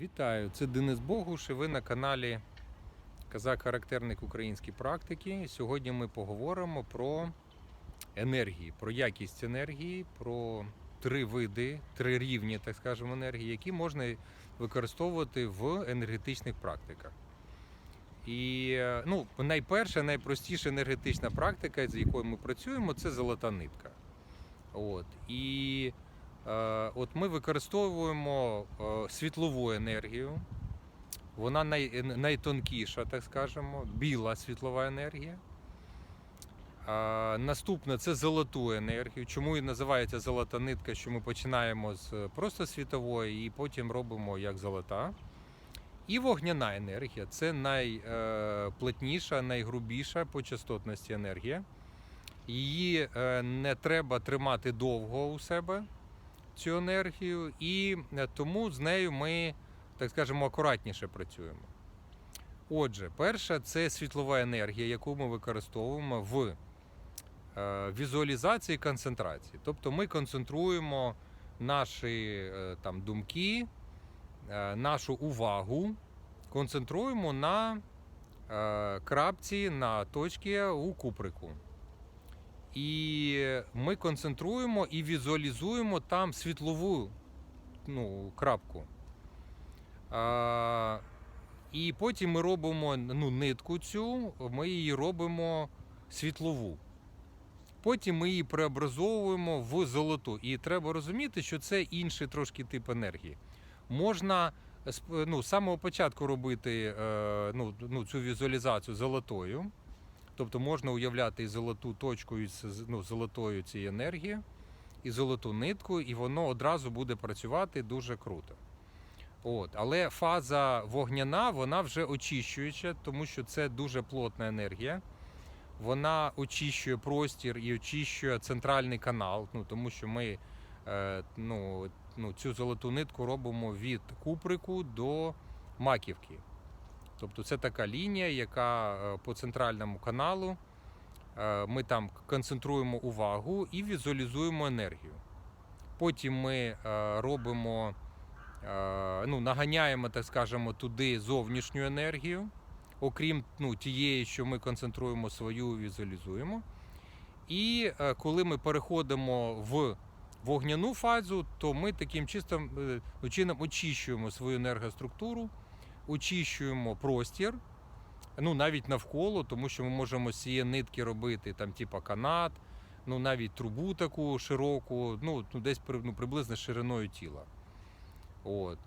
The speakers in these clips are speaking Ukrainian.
Вітаю! Це Денис Богуш і ви на каналі Казак-характерник українські практики. Сьогодні ми поговоримо про енергії, про якість енергії, про три види, три рівні, так скажемо, енергії, які можна використовувати в енергетичних практиках. І ну, найперша, найпростіша енергетична практика, з якою ми працюємо, це золота нитка. От. І от ми використовуємо е, світлову енергію. Вона най, найтонкіша, так скажемо, біла світлова енергія. А, наступне це золоту енергію. Чому і називається золота нитка? Що ми починаємо з просто світової і потім робимо як золота. І вогняна енергія це найплотніша, найгрубіша по частотності енергія. Її е, не треба тримати довго у себе, цю енергію, і е, тому з нею ми, так скажемо, акуратніше працюємо. Отже, перша це світлова енергія, яку ми використовуємо в е, візуалізації концентрації. Тобто ми концентруємо наші е, там, думки, нашу увагу, концентруємо на крапці, на точці у куприку. І ми концентруємо і візуалізуємо там світлову ну, крапку. А, і потім ми робимо ну, нитку цю, ми її робимо світлову. Потім ми її преобразовуємо в золоту. І треба розуміти, що це інший трошки тип енергії. Можна ну, з самого початку робити е, ну, ну, цю візуалізацію золотою. Тобто можна уявляти і золоту точку із ну, золотою цієї енергії, і золоту нитку, і воно одразу буде працювати дуже круто. От. Але фаза вогняна, вона вже очищуюча, тому що це дуже плотна енергія. Вона очищує простір і очищує центральний канал, ну, тому що ми е, ну, ну, цю золоту нитку робимо від куприку до маківки. Тобто це така лінія, яка е, по центральному каналу е, ми там концентруємо увагу і візуалізуємо енергію. Потім ми е, робимо, ну, наганяємо, так скажемо, туди зовнішню енергію, окрім ну, тієї, що ми концентруємо свою, візуалізуємо. І коли ми переходимо в вогняну фазу, то ми таким чистим е, чином очищуємо свою енергоструктуру очищуємо простір, ну навіть навколо, тому що ми можемо з цієї нитки робити там, типа канат, ну навіть трубу таку широку, ну ну, десь ну, приблизно шириною тіла. От.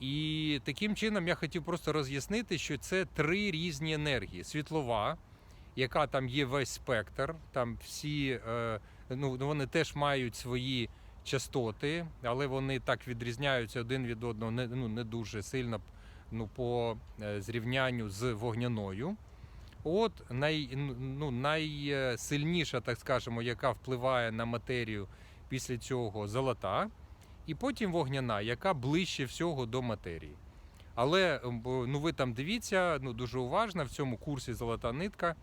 І таким чином я хотів просто роз'яснити, що це три різні енергії: світлова, яка там є весь спектр, там всі, е, ну вони теж мають свої частоти, але вони так відрізняються один від одного не, ну, не дуже сильно ну, по е, зрівнянню з вогняною. От най, ну, найсильніша, так скажемо, яка впливає на матерію після цього золота, і потім вогняна, яка ближче всього до матерії. Але ну, ви там дивіться ну, дуже уважно в цьому курсі Золота нитка,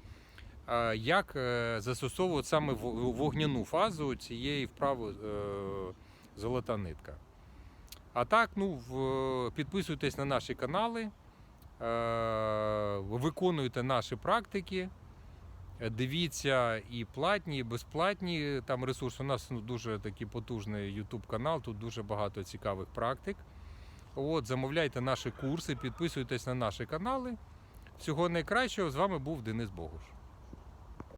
як е, застосовують саме вогняну фазу цієї вправи е, золота нитка. А так, ну, підписуйтесь на наші канали, е, виконуйте наші практики, дивіться і платні, і безплатні там ресурси. У нас ну, дуже такий потужний YouTube канал, тут дуже багато цікавих практик. От, замовляйте наші курси, підписуйтесь на наші канали. Всього найкращого. З вами був Денис Богуш.